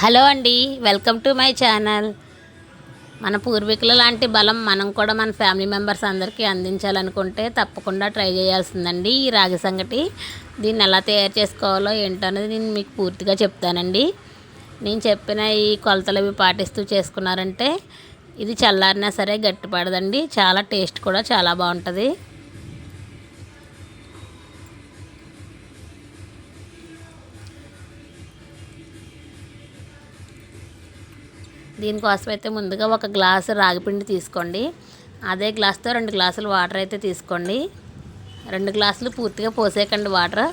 Hello అండి welcome to my channel. మన పూర్వీకుల లాంటి బలం మనం కూడా మన ఫ్యామిలీ మెంబర్స్ అందరికీ అందించాలనుకుంటే తప్పకుండా ట్రై చేయాల్సిందండి ఈ రాగి సంగటి. దీన్ని ఎలా తయారు చేసుకోవాలో ఏంటో అనేది నేను మీకు పూర్తిగా చెప్తానండి. నేను చెప్పిన ఈ కొలతలు అవి పాటిస్తూ చేసుకున్నారంటే ఇది చల్లారినా సరే గట్టిపడదండి చాలా టేస్ట్ కూడా చాలా బాగుంటుంది. దీనికోసం అయితే ముందుగా ఒక గ్లాసు రాగిపిండి తీసుకోండి. అదే గ్లాస్తో రెండు గ్లాసులు వాటర్ అయితే తీసుకోండి. రెండు గ్లాసులు పూర్తిగా పోసేయకండి వాటర్.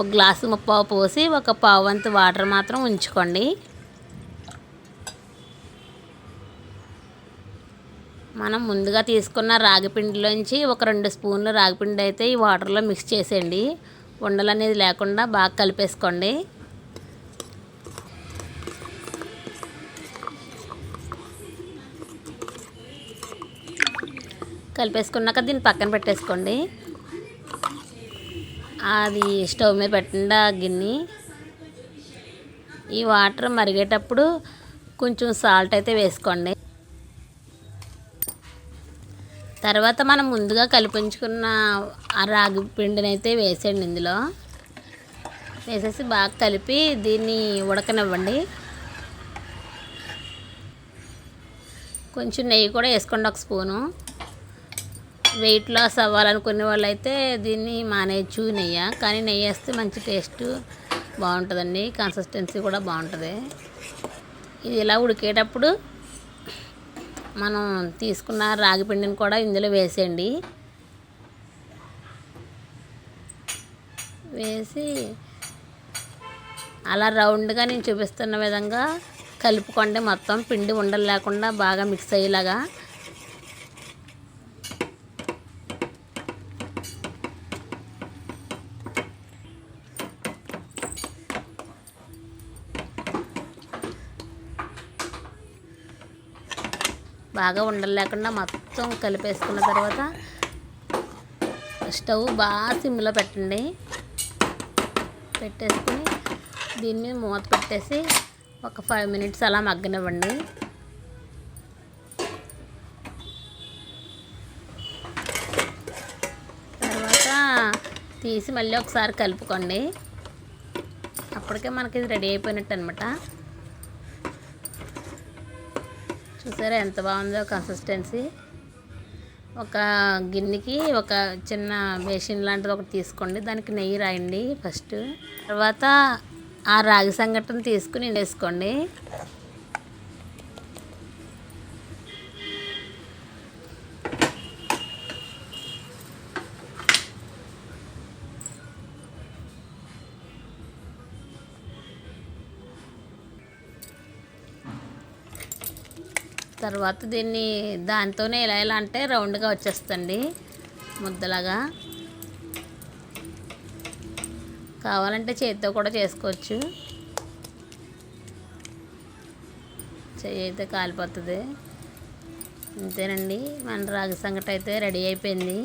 ఒక గ్లాసు ముప్పావు పోసి ఒక పావు వంతు వాటర్ మాత్రం ఉంచుకోండి. మనం ముందుగా తీసుకున్న రాగిపిండిలోంచి ఒక రెండు స్పూన్లు రాగిపిండి అయితే ఈ వాటర్లో మిక్స్ చేసేయండి. ఉండలు అనేది లేకుండా బాగా కలిపేసుకోండి. కలిపేసుకున్నాక దీన్ని పక్కన పెట్టేసుకోండి. అది స్టవ్ మీద పెట్టండి ఆ గిన్నె. ఈ వాటర్ మరిగేటప్పుడు కొంచెం సాల్ట్ అయితే వేసుకోండి. తర్వాత మనం ముందుగా కలిపించుకున్న ఆ రాగి పిండిని అయితే వేసేయండి ఇందులో. వేసేసి బాగా కలిపి దీన్ని ఉడకనివ్వండి. కొంచెం నెయ్యి కూడా వేసుకోండి ఒక స్పూను. వెయిట్ లాస్ అవ్వాలనుకునే వాళ్ళైతే దీన్ని మానేయచ్చు నెయ్యి. కానీ నెయ్యి వేస్తే మంచి టేస్ట్ బాగుంటుందండి. కన్సిస్టెన్సీ కూడా బాగుంటుంది. ఇది ఇలా ఉడికేటప్పుడు మనం తీసుకున్న రాగి పిండిని కూడా ఇందులో వేసేయండి. వేసి అలా రౌండ్గా నేను చూపిస్తున్న విధంగా కలుపుకోండి మొత్తం పిండి ఉండలు లేకుండా బాగా మిక్స్ అయ్యేలాగా బాగా ఉండలు లేకుండా మొత్తం కలిపేసుకున్న తర్వాత స్టవ్ బాగా సిమ్లో పెట్టండి. పెట్టేసుకుని దీన్ని మూత పెట్టేసి ఒక ఫైవ్ మినిట్స్ అలా మగ్గనివ్వండి. తర్వాత తీసి మళ్ళీ ఒకసారి కలుపుకోండి. అప్పటికే మనకి ఇది రెడీ అయిపోయినట్టు అనమాట చూసారా ఎంత బాగుందో కన్సిస్టెన్సీ ఒక గిన్నెకి ఒక చిన్న బేసిన్ లాంటిది ఒకటి తీసుకోండి. దానికి నెయ్యి రాయండి ఫస్ట్ తర్వాత ఆ రాగి సంఘటన తీసుకుని వేసుకోండి. తర్వాత దీన్ని దానితోనే ఎలా ఎలా అంటే రౌండ్గా వచ్చేస్తుంది ముద్దలాగా. కావాలంటే చేతితో కూడా చేసుకోవచ్చు. చెయ్యి అయితే కాలిపోతుంది. అంతేనండి మన రాగి సంగటి అయితే రెడీ అయిపోయింది.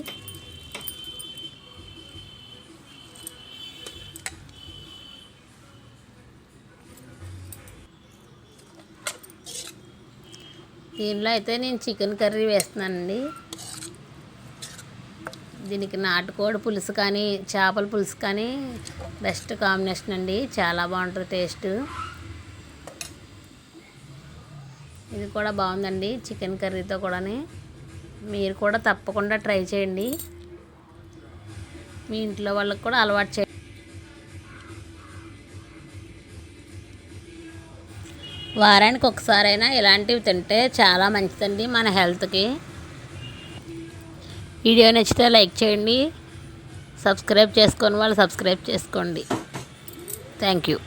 దీనిలో అయితే నేను చికెన్ కర్రీ వేస్తున్నానండి. దీనికి నాటుకోడి పులుసు కానీ చేపల పులుసు కానీ బెస్ట్ కాంబినేషన్ అండి. చాలా బాగుంటుంది టేస్ట్. ఇది కూడా బాగుందండి చికెన్ కర్రీతో కూడా మీరు కూడా తప్పకుండా ట్రై చేయండి. మీ ఇంట్లో వాళ్ళకి కూడా అలవాటు చేయండి. వారానికి ఒకసారైనా ఇలాంటివి తింటే చాలా మంచిదండి మన హెల్త్కి. వీడియో నచ్చితే లైక్ చేయండి సబ్స్క్రైబ్ చేసుకొని వాళ్ళు సబ్స్క్రైబ్ చేసుకోండి. Thank you.